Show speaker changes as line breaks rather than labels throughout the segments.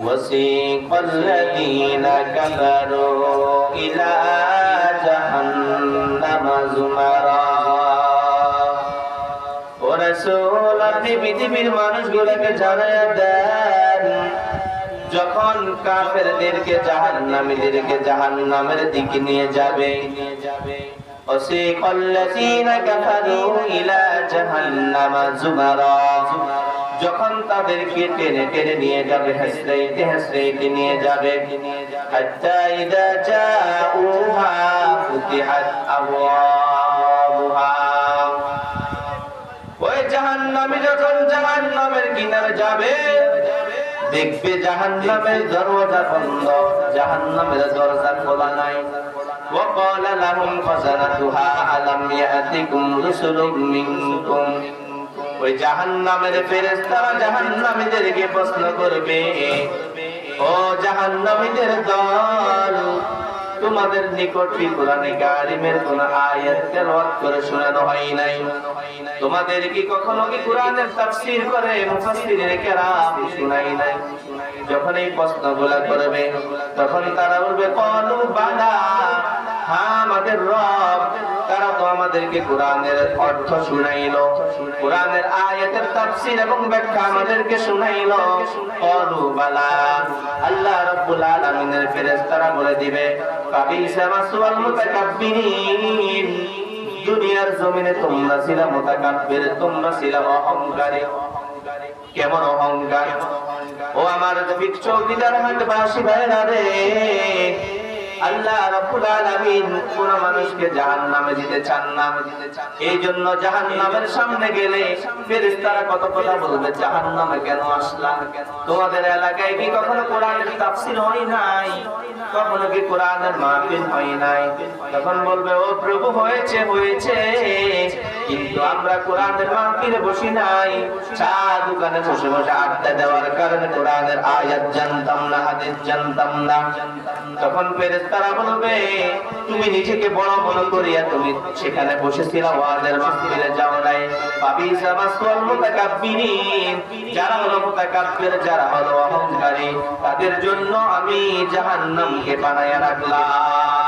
وسيق الذين كفروا إلى جهنم زمرا ও রাসূল আপনি পৃথিবীর মানুষগুলোকে জানায়া দেন যখন কাফেরদেরকে জাহান্নামীদেরকে জাহান্নামের দিকে নিয়ে যাবে وسيق الذين كفروا إلى جهنم زمرا যখন তাদেরকে টেনে টেনে নিয়ে যাবে হাসরাইতে হাসরাইতে নিয়ে যাবে হাত্তা ইদা জাউহা ফুতিহাত আবওয়াবুহা ওই জাহান্নামী যখন জাহান্নামের কিনারে যাবে দেখবে জাহান্নামের দরজা বন্ধ জাহান্নামের দরজা খোলা নাই وقال لهم خزنتها ألم يأتكم رسل منكم ওই জাহান্নামের ফেরেশতারা জাহান্নামীদেরকে প্রশ্ন করবে, ও জাহান্নামীদের দল, তোমাদের নিকট কোরআনে কোন আয়াত তেলাওয়াত করে শোনানো হয় নাই? তোমাদের কি কখনো কি কোরআনের তাফসীর করে কেরাম নাই? যখন এই প্রশ্নগুলা করবে, তখন তারা বলবে, কলু বালা হ্যাঁ আমাদের রব আমাদেরকে কোরআনের অর্থ শুনাইলো। কোরআনের আয়াতের তাফসীর এবং ব্যাখ্যা আমাদেরকে শুনাইলো। কলু, বালা। আল্লাহ রাব্বুল আলামিনের ফেরেশতারা বলে দিবে কাবিসা মাসওয়াল মুতাকাব্বিরিন। দুনিয়ার জমিনে তোমরা ছিলা মুতাকাব্বির, তোমরা ছিলা অহংকারী। কেমন অহংকার? ও আমার চৌকিদার হাটবাসী ভাইরা রে। কত কথা বলবে, জাহান্নামে কেন আসলাম তোমাদের এলাকায় কি কখনো হয় নাই? কখনো কি কোরআনের মাহফিল হয় নাই? তখন বলবে, ও প্রভু, হয়েছে হয়েছে। কিন্তু আমরা কোরআনের মাহফিলে বসি নাই। চা দোকানে বসে বসে আড্ডা দেওয়ার কারণে কোরআনের আয়াত জানতাম না, হাদিস জানতাম না। তখন ফেরেশতারা বলবে, তুমি নিজেকে বড় মনে করিয়া তুমি সেখানে বসেছিল ওয়াজের মাহফিলে যাও নাই। মাসওয়াল মুতাকাব্বিরিন, যারা হলো মুতাকাব্বির, যারা হলো অহংকারী, তাদের জন্য আমি জাহান্নামকে বানায়া রাখলাম।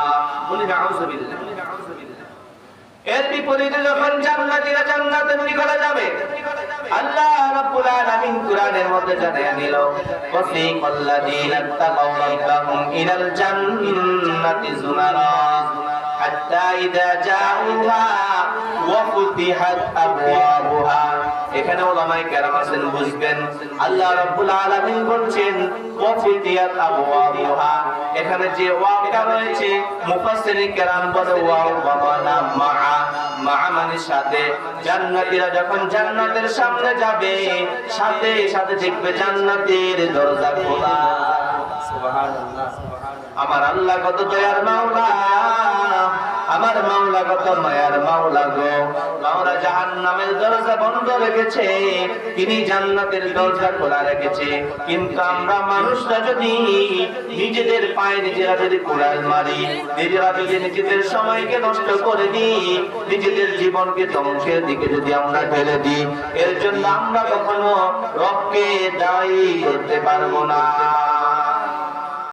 বিপরীতে যখন জান্নাতীরা জান্নাতের করা যাবে, আল্লাহ রাব্বুল আলামিন কোরআনের মধ্যে জানিয়ে দিল, ওয়াসিকাল্লাযীনা তাকাউ রাব্বাহুম ইলাল জান্নাতি যুমারা। ইযা জাউহা ওয়া ফুতিহাত আবওয়াবুহা এখানে কেরাম আছেন, বুঝবেন, আল্লাহ আলামিন বলছেন ওয়া ফুতিহাত আবওয়াবুহা। এখানে যে রয়েছে মুফাসসিরিন কেরাম বলে ওয়াও মানে সাথে। জান্নাতীরা যখন জান্নাতের সামনে যাবে, সাথে সাথে দেখবে জান্নাতের দরজা খোলা। সুবহানাল্লাহ। আমার আল্লাহ কত দয়ার মাওলা। আমার মাওলা কত মায়ার মাওলা গো। মাওলা জাহান্নামের দরজা বন্ধ রেখেছে, তিনি জান্নাতের দরজা খোলা রেখেছে। কিন্তু আমরা মানুষরা যদি নিজেদের পায়ে নিজেরা যদি কোড়াল মারি, নিজেরা যদি নিজেদের সময়কে নষ্ট করে দিই, নিজেদের জীবনকে ধ্বংসের দিকে যদি আমরা ঠেলে দিই, এর জন্য আমরা কখনো রবকে দায়ী করতে পারব না।